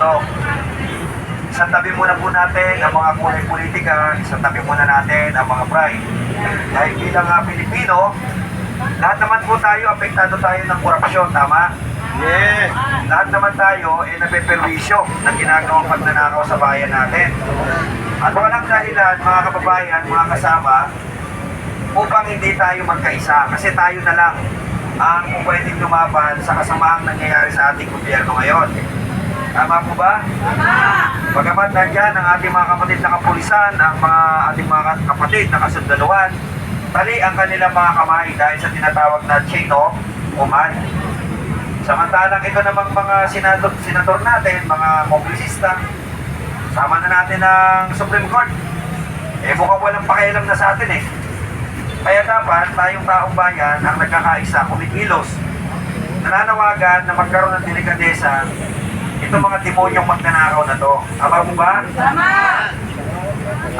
mundo. Isang tabi muna po natin ang mga kulay politika, isang tabi muna natin ang mga pride. Dahil bilang nga Pilipino, lahat naman po tayo, apektado tayo ng korupsyon, tama? Yes. Lahat naman tayo ay napeperwisyo ng ginagawang pagnanakaw sa bayan natin. At walang dahilan, mga kababayan, mga kasama, upang hindi tayo magkaisa. Kasi tayo na lang ang pwedeng lumaban sa kasamaang nangyayari sa ating gobyerno ngayon. Tama po ba? Bagamat nandyan ang ating mga kapatid na kapulisan, ang mga ating mga kapatid na kasundaluhan, tali ang kanilang mga kamay dahil sa tinatawag na chain of command. Samantalang ito namang mga senador, senador natin, mga kongresista, sama na natin ang Supreme Court. Eh mukhang walang pakialam na sa atin eh. Kaya dapat tayong taong bayan ang nagkakaisa, kumikilos, nananawagan na magkaroon ng delikadesa itong mga demonyong magnanakaw na to. Tama po ba?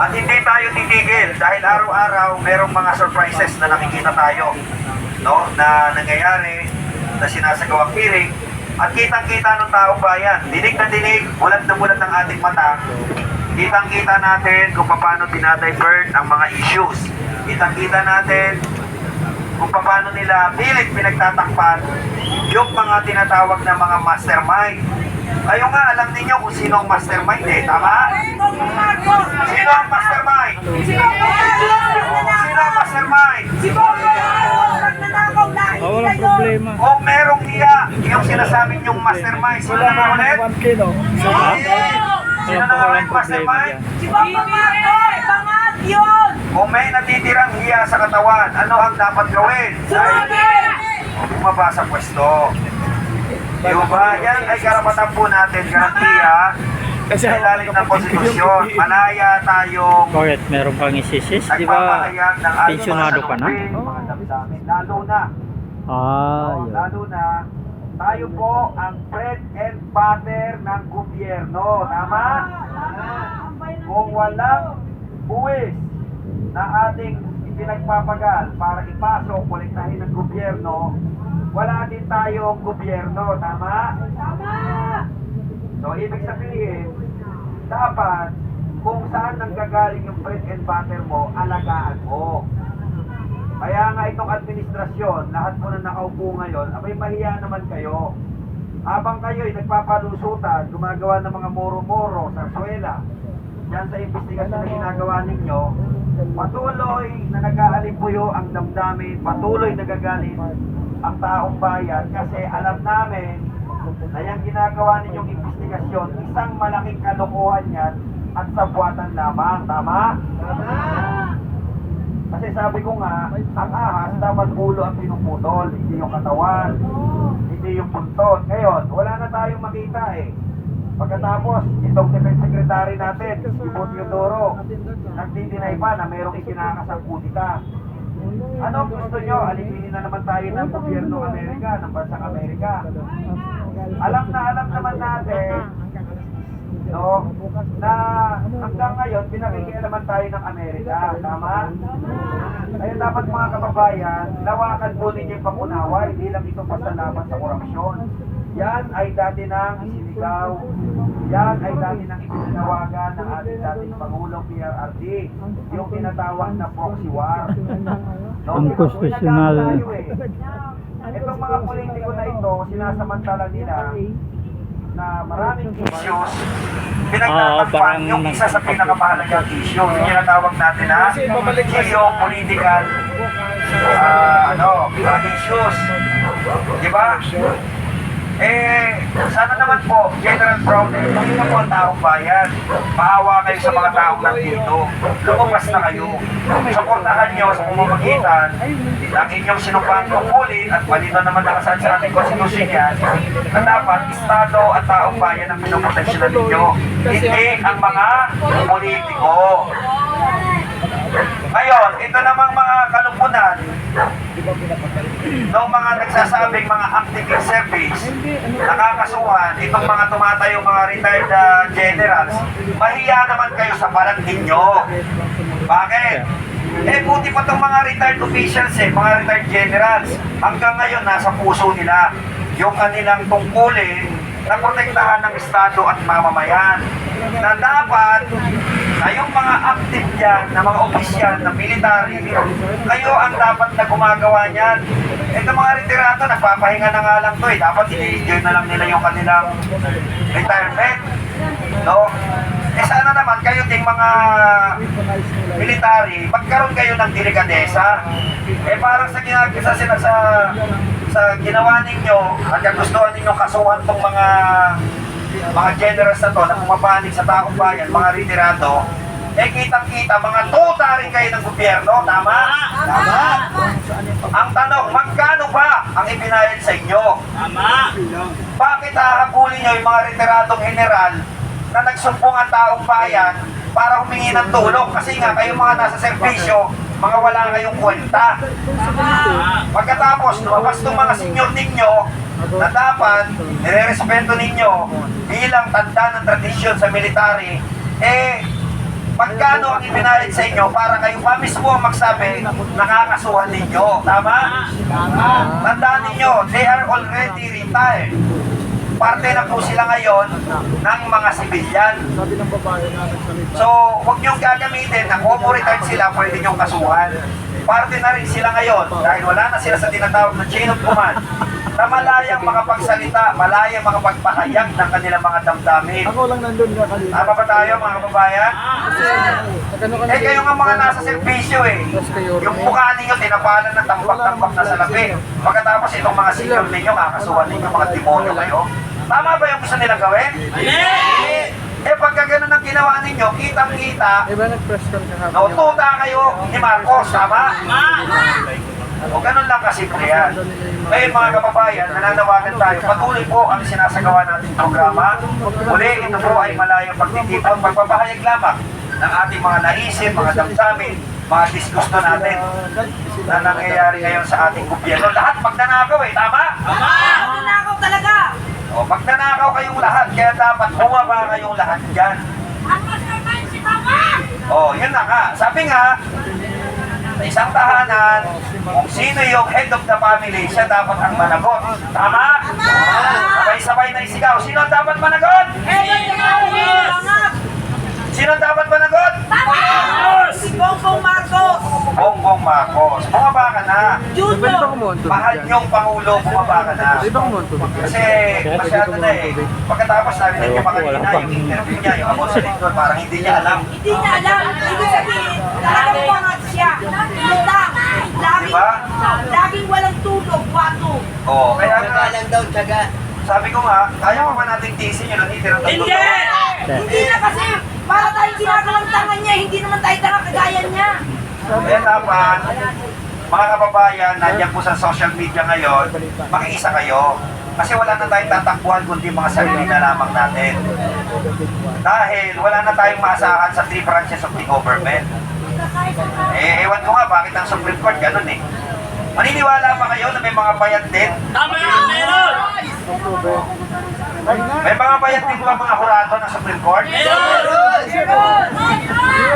At hindi tayo titigil dahil araw-araw merong mga surprises na nakikita tayo no na nangyayari na sinasagawang hearing at kitang-kita ng taong bayan. Dinig na dinig, bulat na bulat ng ating mata. Kitang-kita natin kung paano dinadivert ang mga issues. Kitang-kita natin kung paano nila pilit pinagtatakpan yung mga tinatawag na mga mastermind. Kayo nga, alam ninyo kung sino ang mastermind eh, tama? Sino ang mastermind? Sino ang mastermind? Ah, walang problema. Kung merong hiya, yung sinasabi niyong mastermind, sino na nga ulit? Sino na ulit mastermind? Kung may natitirang hiya sa katawan, ano ang dapat gawin? Bumaba sa pwesto. Di ba? Yan ay karapatan po natin, garantiya Kasi sa ilalim ng konstitusyon. Malaya tayong Bakit? Meron kang isisis? Di ba? nagpapahayag ng ating pensyonado mga ka na? salupin, mga damdamin. Lalo na, Ah, oh, yun. lalo na, tayo po ang bread and butter ng gobyerno. Tama? Kung walang buwis na ating ipinagpapagal para ipasok, kolektahin ng gobyerno, wala din tayong gobyerno. Tama? So, ibig sabihin, dapat kung saan nanggagaling yung bread and butter mo, alagaan mo. Kaya nga itong administrasyon, lahat po na nakaupo ngayon, abay mahiya naman kayo. Habang kayo ay nagpapalusutan, gumagawa ng mga moro-moro, sarsuela, yan sa investigasyon na ginagawa ninyo, patuloy na nag-aalimpuyo ang damdamin, patuloy nagagalit ang taong bayan kasi alam namin na yung ginagawa ninyong investigasyon, isang malaking kalokohan yan at sabuatan lamang. Tama? Kasi sabi ko nga, ang ahas dapat ulo ang pinuputol, hindi yung katawan, hindi yung buntot. Ngayon, wala na tayong makita eh. Pagkatapos, itong defense secretary natin, si Ibo Teodoro, nagdidinay pa na mayroong ikinakasang kudita. Ano gusto nyo? Alipinin na naman tayo ng gobyerno Amerika, ng bansang Amerika. Alam na alam naman natin, no, na hanggang ngayon, pinakikialaman tayo ng Amerika. Tama? Kaya dapat mga kababayan, lawakan po ninyo yung pangunawa, hindi lang ito basta laban sa korupsyon. Yan ay dati nang isinigaw. Yan ay dati nang ipinawagan ng ating dating Pangulong PRRD, yung tinatawag na proxy war. Eh. Itong mga politiko na ito, sinasamantala nila na maraming issues Oo, pinagtatakpan parang yung isa sa pinakamahalagang issue yung tinatawag natin na geopolitical ah, ano, issues di ba? Eh, sana naman po, General Brown, pakita po ang taong bayan. Maawa kayo sa mga taong nandito. Lumabas na kayo. Suportahan nyo sa pumamagitan ng inyong sinumpang tungkulin at malito naman nakasaad sa ating konstitusyon yan na dapat Estado at taong bayan ang pinoproteksyonan ninyo. Hindi ang mga politiko. Ngayon, ito namang mga kalumpunan ng mga nagsasabing mga active service, nakakasuhan, itong mga tumatayong mga retired uh, generals, mahiya naman kayo sa palat ninyo. Bakit? Eh, buti pa itong mga retired officials eh, mga retired generals, hanggang ngayon nasa puso nila yung kanilang tungkulin na protektahan ng Estado at mamamayan na dapat kayong mga active dyan na mga opisyal na military, kayo ang dapat na gumagawa niyan. Ito mga retirado, nagpapahinga na nga lang to eh. Dapat i-enjoy na lang nila yung kanilang retirement. No? Eh sana naman kayo ding mga military, magkaroon kayo ng delikadesa. Eh parang sa ginagawa sa, sa, sa, ginawa ninyo at kagustuhan ninyo kasuhan tong mga mga generals na to na pumapanig sa taong bayan, mga retirado, eh kitang-kita, mga tuta rin kayo ng gobyerno, tama? Tama. Ang tanong, magkano ba ang ibinayad sa inyo? Bakit hahabulin nyo yung mga retiradong general na nagsumbong ang taong bayan para humingi ng tulong? Kasi nga, kayo mga nasa serbisyo, mga wala kayong kwenta. Pagkatapos, lumabas itong mga senior ninyo na dapat nire-respeto ninyo bilang tanda ng tradisyon sa military, eh, magkano ang ibinayad sa inyo para kayo pa mismo ang magsabi nakakasuhan ninyo. Tama? Tandaan ninyo, they are already retired. Parte na po sila ngayon ng mga sibilyan. So, huwag niyong gagamitin na retired sila, pwede niyong kasuhan. Parte na rin sila ngayon dahil wala na sila sa tinatawag na chain of command na malayang makapagsalita, malayang makapagpahayag ng kanilang mga damdamin. Ako lang nandun ka kanina. Tama ba tayo mga kababayan? Ka Eh kayo nga mga nasa servisyo eh. Yung mukha ninyo tinapalan ng tambak-tambak na salapi. Pagkatapos itong mga senior ninyo, kakasuhan ninyo mga demonyo kayo. Tama ba yung gusto nilang gawin? Eh pagka ganun ang ginawa ninyo, kitang-kita, Iba nag-press con kahapon. naututa kayo ni Marcos, tama? O ganun lang kasi yan. Ngayon mga kababayan, nananawagan tayo. Patuloy po ang sinasagawa nating programa. Muli, ito po ay malayong pagtitipon, pagpapahayag lamang ng ating mga naisip, mga damdamin, mga disgusto natin na nangyayari ngayon sa ating gobyerno. Lahat magnanakaw eh, tama? Nanakaw talaga! O, magnanakaw kayong lahat, kaya dapat bumaba kayong lahat dyan. Oh, yun na nga. Sabi nga, sa isang tahanan, kung sino yung head of the family, siya dapat ang managot. Tama? Sabay-sabay na isigaw. Sino ang dapat managot? Eh, mga Sino ang dapat managot? Si Bongbong Marcos! Bongbong Marcos. Bumaba ka na. Mahal niyong Pangulo, bumaba ka na. Kasi masyado na eh. Pagkatapos sabi niya pa kanina, yung interview niya, yung about sa Lincoln, parang hindi niya alam. Hindi niya alam. Ibig sabihin, talagang pangat siya. Utang. Laging, Diba? laging walang tulog, wato. Oo, kaya nga, lang daw, tsaga. sabi ko nga, kaya pa ba nating tiisin yun, natitira ng Hindi! Hindi na kasi, para tayong ginagawang tanga niya, hindi naman tayo tanga kagaya niya. Kaya dapat, mga kababayan, nandiyan po sa social media ngayon, makiisa kayo. Kasi wala na tayong tatakbuhan kundi mga sarili na lamang natin. Dahil wala na tayong maasahan sa three branches of the government. Eh, ewan ko nga bakit ang Supreme Court ganun eh. Maniniwala ba kayo na may mga bayad din? May mga bayad din ba mga hurado ng Supreme Court?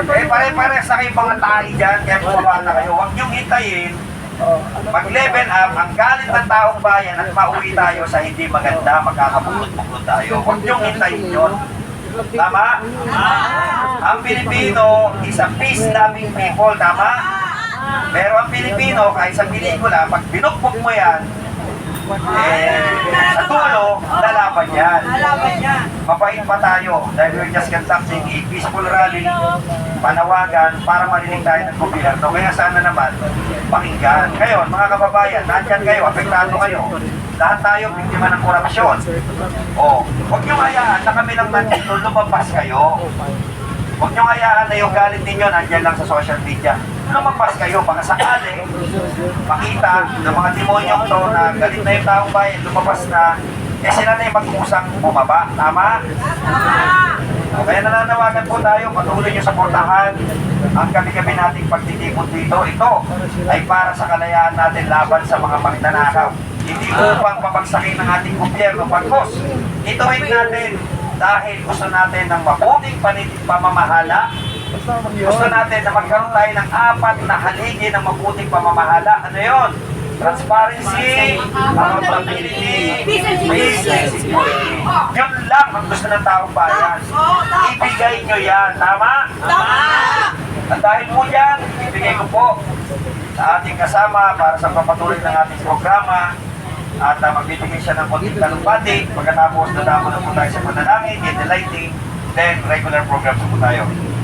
Eh, pare-pare sa kayong mga tahi dyan, kaya bumaba na kayo. Huwag niyong hintayin mag-level up ang galit ng taong bayan at mauwi tayo sa hindi maganda, magkakabuklod-buklod tayo. Huwag niyong hintayin yun. Tama? Ang Pilipino is a peace-loving people, tama? Pero ang Pilipino, kahit sa pelikula, pag binukbok mo yan, eh, sa tulo, lalaban yan. Alaban niya. Mapait pa tayo dahil we're just conducting a peaceful rally, panawagan para marinig tayo ng gobyerno. Kaya sana naman, pakinggan. Kayo, mga kababayan, nandyan kayo, apektado kayo. Lahat tayo biktima ng korupsyon. O, huwag nyo hayaan na kami lang nandito, lumabas kayo. Huwag nyo hayaan na yung galit ninyo nandyan lang sa social media. Lumabas kayo, baka sakali, makita ng mga demonyong to na galit na yung taong bayan, lumabas na, eh sila na yung mag-usang bumaba. Tama? Kaya nananawagan po tayo, patuloy nyo suportahan ang kami-kami nating pagtitipon dito. Ito ay para sa kalayaan natin laban sa mga magnanakaw. Hindi upang papagsakin ng ating gobyerno. Pagkos, ituwid natin dahil gusto natin ng mabuting pamamahala. Gusto natin na magkaroon tayo ng apat na haligi ng mabuting pamamahala. Ano yon? transparency, accountability, security. Yun lang ang gusto ng taong bayan. Ibigay nyo yan, tama? Tama! At dahil po yan, ibigay ko po sa ating kasama para sa papatuloy ng ating programa at uh, magbibigay siya ng konting talumpati pagkatapos nadamo na po tayo sa panalangin, in the then regular programs po tayo.